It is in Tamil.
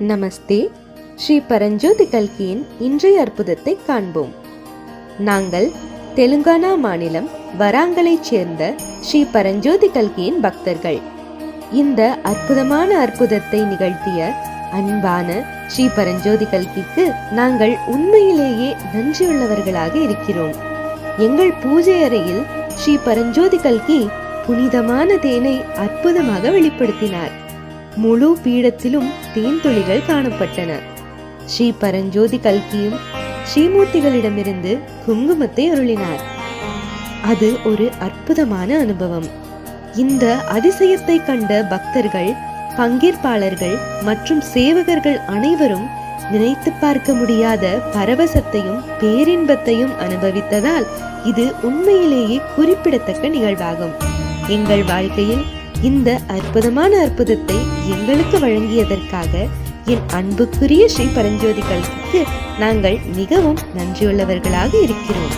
நமஸ்தே. ஸ்ரீ பரஞ்சோதி கல்கியின் இன்றைய அற்புதத்தை காண்போம். நாங்கள் தெலுங்கானா மாநிலம் வராங்கலைச் சேர்ந்த ஸ்ரீ பரஞ்சோதி கல்கியின் பக்தர்கள். இந்த அற்புதமான அற்புதத்தை நிகழ்த்திய அன்பான ஸ்ரீ பரஞ்சோதி கல்கிக்கு நாங்கள் உண்மையிலேயே நன்றியுள்ளவர்களாக இருக்கிறோம். எங்கள் பூஜை அறையில் ஸ்ரீ பரஞ்சோதி கல்கி புனிதமான தேனை அற்புதமாக வெளிப்படுத்தினார். முழு பீடத்திலும் தேன் துளிகள் காணப்பட்டன. ஸ்ரீ பரஞ்சோதி கல்கியும் ஸ்ரீமூர்த்திகளிடமிருந்து குங்குமத்தை அருளினார். அது ஒரு அற்புதமான அனுபவம். இந்த அதிசயத்தை கண்ட பக்தர்கள் பங்கேற்பாளர்கள் மற்றும் சேவகர்கள் அனைவரும் நினைத்து பார்க்க முடியாத பரவசத்தையும் பேரின்பத்தையும் அனுபவித்ததால் இது உண்மையிலேயே குறிப்பிடத்தக்க நிகழ்வாகும். எங்கள் வாழ்க்கையில் இந்த அற்புதமான அற்புதத்தை எங்களுக்கு வழங்கியதற்காக என் அன்புக்குரிய ஸ்ரீ பரஞ்சோதி கல்விக்கு நாங்கள் மிகவும் நன்றியுள்ளவர்களாக இருக்கிறோம்.